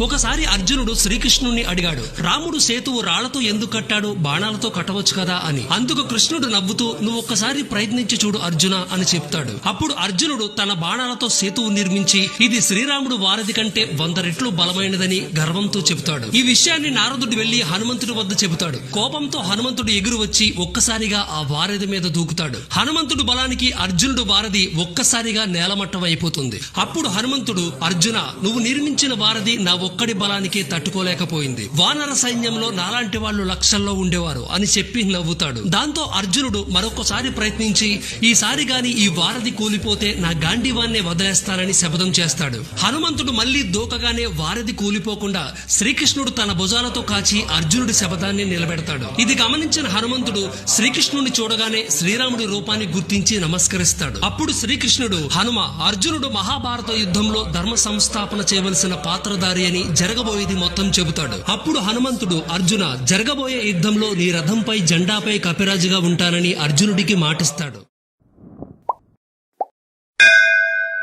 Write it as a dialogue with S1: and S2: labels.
S1: ఒకసారి అర్జునుడు శ్రీకృష్ణుని అడిగాడు రాముడు సేతువు రాళ్ళతో ఎందుకు కట్టాడు? బాణాలతో కట్టవచ్చు కదా? అని. అందుకు కృష్ణుడు నవ్వుతూ నువ్వు ఒక్కసారి ప్రయత్నించి చూడు అర్జున అని చెప్తాడు. అప్పుడు అర్జునుడు తన బాణాలతో సేతువు నిర్మించి ఇది శ్రీరాముడు వారధి కంటే వంద రెట్లు బలమైనదని గర్వంతో చెబుతాడు. ఈ విషయాన్ని నారదుడు వెళ్ళి హనుమంతుడి వద్ద చెబుతాడు. కోపంతో హనుమంతుడు ఎగురు వచ్చి ఒక్కసారిగా ఆ వారధి మీద దూకుతాడు. హనుమంతుడు బలానికి అర్జునుడు వారధి ఒక్కసారిగా నేలమట్టం అయిపోతుంది. అప్పుడు హనుమంతుడు అర్జున నువ్వు నిర్మించిన వారధి నా ఒక్కడి బలానికే తట్టుకోలేకపోయింది. వానర సైన్యంలో నాలాంటి వాళ్ళు లక్షల్లో ఉండేవారు అని చెప్పి నవ్వుతాడు. దాంతో అర్జునుడు మరొకసారి ప్రయత్నించి ఈసారి గాని ఈ వారధి కూలిపోతే నా గాంధీవాన్నే వదిలేస్తానని శపథం చేస్తాడు. హనుమంతుడు మళ్ళీ దూకగానే వారధి కూలిపోకుండా శ్రీకృష్ణుడు తన భుజాలతో కాచి అర్జునుడి శపథాన్ని నిలబెడతాడు. ఇది గమనించిన హనుమంతుడు శ్రీకృష్ణుడిని చూడగానే శ్రీరాముడి రూపాన్ని గుర్తించి నమస్కరిస్తాడు. అప్పుడు శ్రీకృష్ణుడు హనుమ అర్జునుడు మహాభారత యుద్ధంలో ధర్మ సంస్థాపన చేయవలసిన పాత్రధారి అని అని జరగబోయేది మొత్తం చెబుతాడు. అప్పుడు హనుమంతుడు అర్జున జరగబోయే యుద్ధంలో నీ రథంపై జెండాపై కపిరాజుగా ఉంటానని అర్జునుడికి మాటిస్తాడు.